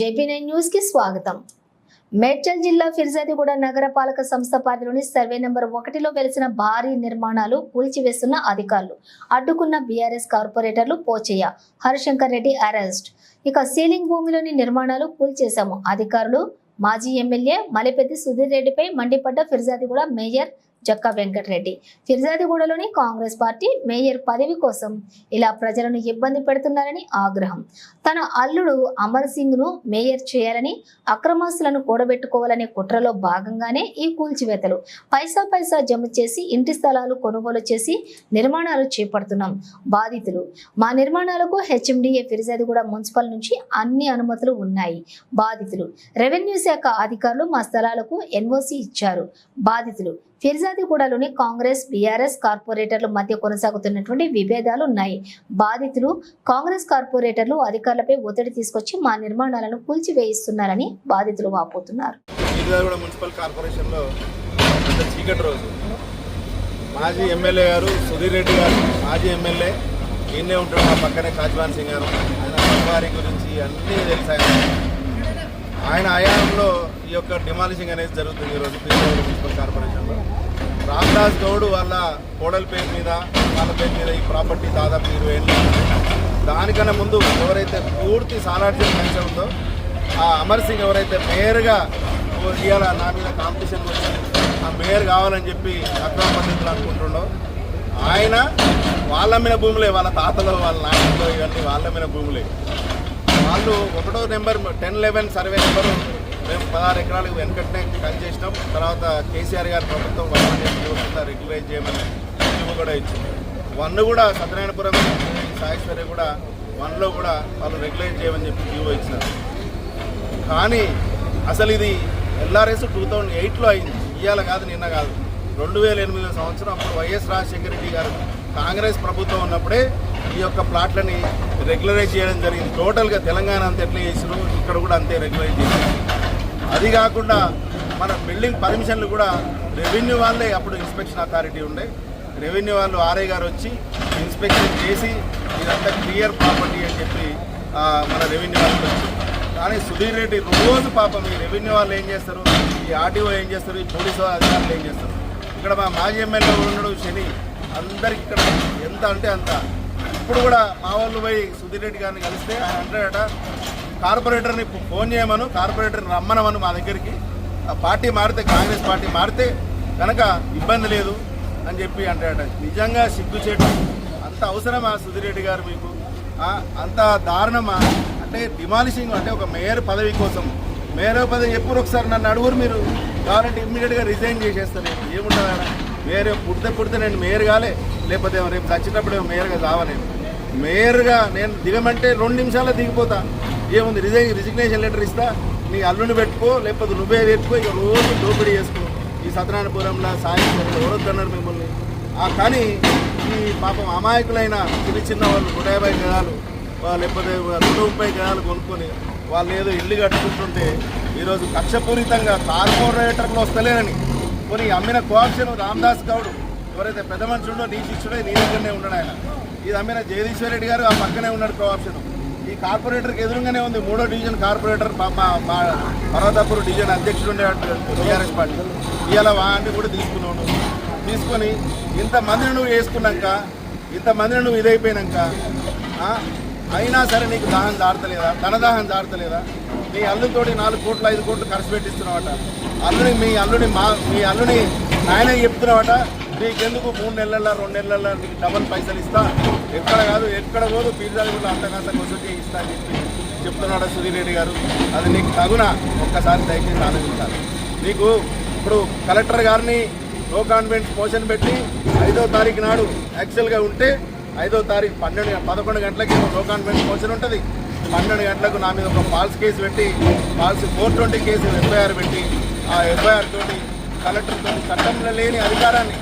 JP nine న్యూస్కి స్వాగతం. మేడ్చల్ జిల్లా ఫిర్జాదిగూడ నగరపాలక సంస్థ పరిధిలోని సర్వే నెంబర్ ఒకటిలో వెలిసిన భారీ నిర్మాణాలు కూల్చివేస్తున్న అధికారులు. అడ్డుకున్న బీఆర్ఎస్ కార్పొరేటర్లు పోచయ్య హరిశంకర్ రెడ్డి అరెస్ట్. ఇక సీలింగ్ భూమిలోని నిర్మాణాలు కూల్చేశాము. అధికారులు మాజీ ఎమ్మెల్యే మలిపెద్ది సుధీర్ రెడ్డిపై మండిపడ్డ ఫిర్జాదిగూడ మేయర్ జక్కా వెంకటరెడ్డి. ఫిర్జాదిగూడలోని కాంగ్రెస్ పార్టీ మేయర్ పదవి కోసం ఇలా ప్రజలను ఇబ్బంది పెడుతున్నారని ఆగ్రహం. తన అల్లుడు అమర్ సింగ్ను మేయర్ చేయాలని అక్రమాస్తులను కూడబెట్టుకోవాలనే కుట్రలో భాగంగానే ఈ కూల్చివేతలు. పైసా పైసా జమ చేసి ఇంటి స్థలాలు కొనుగోలు చేసి నిర్మాణాలు చేపడుతున్నాం బాధితులు. మా నిర్మాణాలకు హెచ్ఎండిఏ ఫిర్జాదిగూడ మున్సిపల్ నుంచి అన్ని అనుమతులు ఉన్నాయి బాధితులు. రెవెన్యూ శాఖ అధికారులు మా స్థలాలకు ఎన్ఓసి ఇచ్చారు బాధితులు. ఫిర్జాదిగూడలోని కాంగ్రెస్ బీఆర్ఎస్ కార్పొరేటర్ల మధ్య కొనసాగుతున్నటువంటి విభేదాలు ఉన్నాయి బాధితులు కాంగ్రెస్ కార్పొరేటర్లు అధికారులపై ఒత్తిడి తీసుకొచ్చి మా నిర్మాణాలను కూల్చివేయిస్తున్నారని బాధితులు వాపోతున్నారు. మాజీ ఎమ్మెల్యే గారు సుధీర్ రెడ్డి గారు మాజీ ఎమ్మెల్యే ఈయనే ఉంటాడు మా పక్కనే కాజ్వాన్ సింగ్ గారు. ఆయన గురించి అన్నీ తెలుసు ఆయన ఆయన ఈ యొక్క డిమాలిషింగ్ అనేది జరుగుతుంది ఈరోజు పిల్లలు మున్సిపల్ కార్పొరేషన్లో రామ్దాస్ గౌడ్ వాళ్ళ కోడల పేరు మీద వాళ్ళ పేరు మీద ఈ ప్రాపర్టీ దాదాపు ఇరవై ఏళ్ళు దానికన్నా ముందు ఎవరైతే పూర్తి సాలార్జీ మంచి ఉందో ఆ అమర్ సింగ్ ఎవరైతే మేయర్గా ఇవాళ నా మీద కాంపిటీషన్ వచ్చి ఆ మేయర్ కావాలని చెప్పి అక్రమ పద్ధతులు అనుకుంటుండో ఆయన వాళ్ళ మీద భూములే వాళ్ళ తాతలు వాళ్ళ నాయకులు ఇవన్నీ వాళ్ళ మీద భూములే. వాళ్ళు ఒకటో number ten eleven survey number మేము పదహారు ఎకరాలకు వెనకట్నే కలిసి చేసినాం. తర్వాత కేసీఆర్ గారి ప్రభుత్వం వన్ రెగ్యులైజ్ చేయమని జీవో కూడా ఇచ్చింది వన్ కూడా సత్యనారాయణపురం సాయేశ్వర్య కూడా వన్లో కూడా వాళ్ళు రెగ్యులైజ్ చేయమని చెప్పి జీవో ఇచ్చినారు. కానీ అసలు ఇది ఎల్ఆర్ఎస్ టూ థౌజండ్ ఎయిట్లో అయింది. ఇవాళ కాదు నిన్న కాదు. రెండు వేల ఎనిమిదో సంవత్సరం అప్పుడు వైఎస్ రాజశేఖర రెడ్డి గారు కాంగ్రెస్ ప్రభుత్వం ఉన్నప్పుడే ఈ యొక్క ప్లాట్లని రెగ్యులరైజ్ చేయడం జరిగింది. టోటల్గా తెలంగాణ అంతా ఎట్లా చేసినారు ఇక్కడ కూడా అంతే రెగ్యులరైజ్ చేశారు అది కాకుండా మన బిల్డింగ్ పర్మిషన్లు కూడా రెవెన్యూ వాళ్ళే అప్పుడు ఇన్స్పెక్షన్ అథారిటీ ఉండే. రెవెన్యూ వాళ్ళు ఆర్ఐ గారు వచ్చి ఇన్స్పెక్షన్ చేసి ఇదంతా క్లియర్ ప్రాపర్టీ అని చెప్పి మన రెవెన్యూ వాళ్ళకి వచ్చి కానీ సుధీర్ రెడ్డి రోజు పాపం ఈ రెవెన్యూ వాళ్ళు ఏం చేస్తారు? ఈ ఆర్టీఓ ఏం చేస్తారు? ఈ పోలీసు అధికారులు ఏం చేస్తారు? ఇక్కడ మా మాజీ ఎమ్మెల్యే ఉండడం శని. అందరికి ఇక్కడ ఎంత అంటే అంత. ఇప్పుడు కూడా మా వాళ్ళు పోయి సుధీర్ రెడ్డి గారిని కలిస్తే ఆయన అంటాడట కార్పొరేటర్ని ఫోన్ చేయమను కార్పొరేటర్ని రమ్మనమను మా దగ్గరికి. ఆ పార్టీ మారితే కాంగ్రెస్ పార్టీ మారితే కనుక ఇబ్బంది లేదు అని చెప్పి అంటాడట. నిజంగా సిగ్గుచేటు అంత అవసరమా సుధిరెడ్డి గారు మీకు? అంత దారుణమా? అంటే డిమాలిషింగ్ అంటే ఒక మేయర్ పదవి కోసం. మేయర్ పదవి ఎప్పుడు ఒకసారి నన్ను అడుగురు మీరు? కావాలంటే ఇమ్మీడియట్గా రిజైన్ చేసేస్తాను ఏముంటుంది ఆడ? మేయర్ పుడితే పుడితే నేను మేయర్ కాలే. లేకపోతే రేపు చచ్చినప్పుడు మేయర్గా కావాలేను మేయర్గా నేను దిగమంటే రెండు నిమిషాల్లో దిగిపోతాను ఏముంది రిజైన్ రిజిగ్నేషన్ లెటర్ ఇస్తా నీ అల్లుని పెట్టుకో లేకపోతే నువ్వే పెట్టుకో ఇక రోజు దోపిడీ చేసుకో. ఈ సత్యనారాయణపురంలో సాయం ఎవరొద్దన్నారు మిమ్మల్ని? కానీ ఈ పాపం అమాయకులైన చిన్న చిన్న వాళ్ళు నూట యాభై గదాలు లేకపోతే రెండు ముప్పై గదాలు కొనుక్కొని వాళ్ళు ఏదో ఇల్లు కట్టుకుంటుంటే ఈరోజు కక్షపూరితంగా కార్పొరేటర్లు వస్తలేనని కొన్ని అమ్మిన కోఆప్షన్ రామ్దాస్ గౌడ్ ఎవరైతే పెద్ద మనిషి ఉండో నీ శిష్యుడే నీ దగ్గరనే ఉన్నాడు ఆయన. ఇది అమ్మిన జగదీశ్వర్ రెడ్డి గారు ఆ పక్కనే ఉన్నాడు కోఆప్షన్ ఈ కార్పొరేటర్కి ఎదురుగానే ఉంది మూడో డివిజన్ కార్పొరేటర్ మా మా- పర్వతాపూర్ డివిజన్ అధ్యక్షుడు ఉండేవాడు టీఆర్ఎస్ పార్టీ. ఇవాళ వాడిని కూడా తీసుకున్నాడు. తీసుకొని ఇంతమందిని నువ్వు వేసుకున్నాక ఇంతమందిని నువ్వు ఇదైపోయినాక అయినా సరే నీకు దాహం దాడతలేదా ధనదాహం దాడతలేదా మీ అల్లుతోటి నాలుగు కోట్లు ఐదు కోట్లు ఖర్చు పెట్టిస్తున్నావట. అల్లుని మీ అల్లుని మా మీ అల్లుని ఆయన చెప్తున్నావట నీకెందుకు మూడు నెలల రెండు నెలల నీకు డబల్ పైసలు ఇస్తా? ఎక్కడ కాదు ఎక్కడ పోదు పిల్లలు కూడా అంతకంత వసూలు ఇస్తా అని చెప్పి చెప్తున్నాడు సుధీర్ రెడ్డి గారు. అది నీకు తగునా ఒక్కసారి దయచేసి ఆలోచించాలి. నీకు ఇప్పుడు కలెక్టర్ గారిని నో కాన్వెంట్ మోషన్ పెట్టి ఐదో తారీఖు నాడు యాక్చువల్గా ఉంటే ఐదో తారీఖు పన్నెండు పదకొండు గంటలకి నో కాన్వెంట్ మోషన్ ఉంటుంది. పన్నెండు గంటలకు నా మీద ఒక ఫాల్స్ కేసు పెట్టి false four twenty case FIR పెట్టి ఆ ఎఫ్ఐఆర్ తోటి కలెక్టర్ చట్టంలో లేని అధికారాన్ని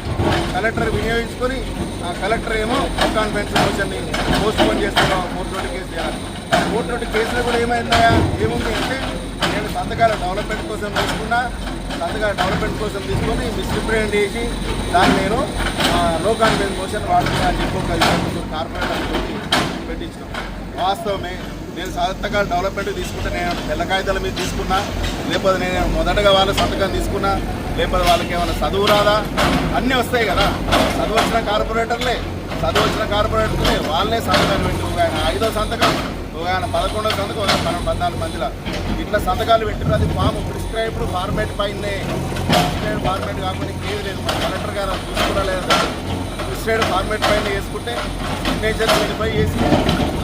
కలెక్టర్ వినియోగించుకొని ఆ కలెక్టర్ ఏమో కాన్ఫరెన్స్ మోషన్ని పోస్ట్ పోన్ చేస్తున్నాం ఫోర్ నోటి కేసు చేయాలి ఫోర్ ట్వంటీ కేసులో కూడా ఏమైందా ఏముంది అంటే నేను సంతకాల డెవలప్మెంట్ కోసం తీసుకున్నా సంతకాల డెవలప్మెంట్ కోసం తీసుకొని మిస్రిప్రజెంట్ చేసి దాన్ని నేను లో కాన్ఫరెన్స్ మోషన్ వాడుతున్నా అని చెప్పి ఒక కార్పొరేటర్ పెట్టించాం వాస్తవమే నేను సంతకాలు డెవలప్మెంట్ తీసుకుంటే నేను తెల్ల కాగితాల మీద తీసుకున్నా లేకపోతే నేను మొదటగా వాళ్ళ సంతకం తీసుకున్నా లేకపోతే వాళ్ళకి ఏమైనా చదువు రాదా? అన్నీ వస్తాయి కదా. చదువు వచ్చిన కార్పొరేటర్లే చదువు వచ్చిన కార్పొరేటర్లే వాళ్ళే సంతకాలు పెట్టి ఒక ఆయన ఐదో సంతకం ఒక ఆయన పదకొండో సంతకం ఒక ఆయన పన్నెండు పద్నాలుగు మందిలో ఇట్లా సంతకాలు పెట్టిన అది ఫామ్ ప్రిస్క్రైబ్డ్ ఫార్మేట్ పైనే. ప్రిస్క్రైబ్డ్ ఫార్మేట్ కాకుండా ఇంకేది లేదు. కలెక్టర్ గారు అది లేదు ప్రిస్క్రైబ్డ్ ఫార్మేట్ పైన వేసుకుంటే సిగ్నేచర్ వెరిఫై చేసి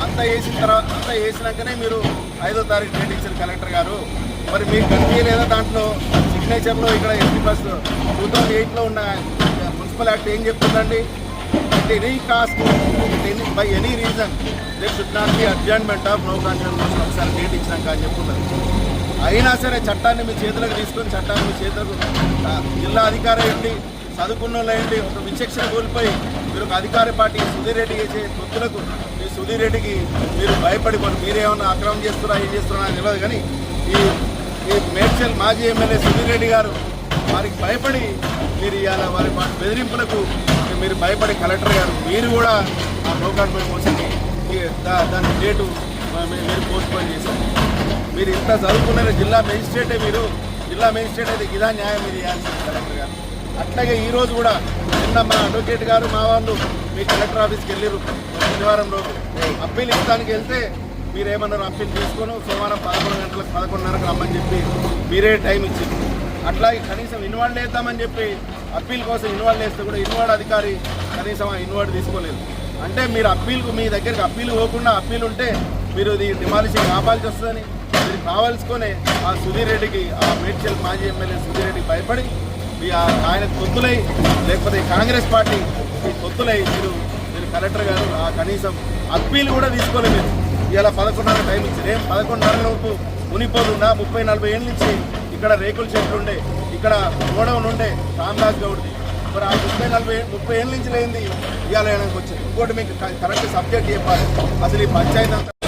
అంతా వేసిన తర్వాత అంతా వేసినాకనే మీరు ఐదో తారీఖు డేట్ ఇచ్చారు కలెక్టర్ గారు. మరి మీకు కనిపించలేదా దాంట్లో? సిగ్నేచర్లో ఇక్కడ ఎస్టీ బస్ టూ థౌజండ్ ఎయిట్లో ఉన్న మున్సిపల్ యాక్ట్ ఏం చెప్తుందండి? At cost cost, any any, by any reason, there should not be adjournment ఒకసారి డేట్ ఇచ్చినాక అని చెప్తున్నారు. అయినా సరే చట్టాన్ని మీ చేతులకు తీసుకొని చట్టాన్ని మీ చేతులకు జిల్లా అధికారి ఏంటి చదువుకున్న వాళ్ళు ఏంటి ఒక విచక్షణ కోల్పోయి మీరు ఒక అధికార పార్టీ సుధీర్ రెడ్డి చేసే తొత్తులకు మీ సుధీర్ రెడ్డికి మీరు భయపడి మీరేమన్నా అక్రమం చేస్తున్నారా ఏం చేస్తున్నారా అని తెలియదు కానీ ఈ ఈ మేడ్చల్ మాజీ ఎమ్మెల్యే సుధీర్ రెడ్డి గారు వారికి భయపడి మీరు ఇవాళ వారి బెదిరింపులకు మీరు భయపడి కలెక్టర్ గారు మీరు కూడా ఆ నౌకాన్పై మోసండి. దా- దాని డేటు మీరు పోస్ట్ పోన్ చేశారు. మీరు ఇంత చదువుకున్న జిల్లా మేజిస్ట్రేటే మీరు జిల్లా మేజిస్ట్రేట్ అయితే ఇదా న్యాయం మీరు ఇవ్వాల్సింది కలెక్టర్ గారు. అట్లాగే ఈ రోజు కూడా నిన్న మా అడ్వకేట్ గారు మా వాళ్ళు మీ కలెక్టర్ ఆఫీస్కి వెళ్ళారు శనివారం రోజు. అప్పీల్ ఇస్తానికి వెళ్తే మీరేమన్నారు అప్పీల్ సోమవారం పదకొండు గంటలకు పదకొండున్నరకు రమ్మని చెప్పి మీరే టైం ఇచ్చింది. అట్లా కనీసం ఇన్వాల్వ్ చేద్దామని చెప్పి అప్పీల్ కోసం ఇన్వాల్వ్ చేస్తే కూడా ఇన్వాల్వ్ అధికారి కనీసం ఆ ఇన్వాల్వ్ తీసుకోలేదు. అంటే మీరు అప్పీల్కు మీ దగ్గరికి అప్పీల్ పోకుండా అప్పీల్ ఉంటే మీరు ఇది డిమాలిషింగ్ ఆపాల్సి వస్తుందని మీరు కావాల్సుకొని ఆ సుధీర్ రెడ్డికి ఆ మేడ్చల్ మాజీ ఎమ్మెల్యే సుధీర్ రెడ్డికి భయపడి మీ ఆ- ఆయన తొత్తులై లేకపోతే కాంగ్రెస్ పార్టీ ఈ తొత్తులై మీరు మీరు కలెక్టర్ గారు ఆ కనీసం అప్పీల్ కూడా తీసుకోలేదు. ఇలా పదకొండున్నర టైం ఇచ్చారు ఏం పదకొండున్నర లోపు మునిపోతుందా ముప్పై నలభై ఏళ్ళ నుంచి ఇక్కడ రేకుల చెట్లు ఉండే ఇక్కడ గోడౌన్ ఉండే రామ్దాస్ గౌడ్ది. మరి ఆ ముప్పై నలభై ముప్పై ఏళ్ళ నుంచి లేనిది ఇవాళ ఆయనకు వచ్చింది. ఇంకోటి మీకు కరెక్ట్ సబ్జెక్ట్ చెప్పాలి. అసలు ఈ పంచాయతీ అంతా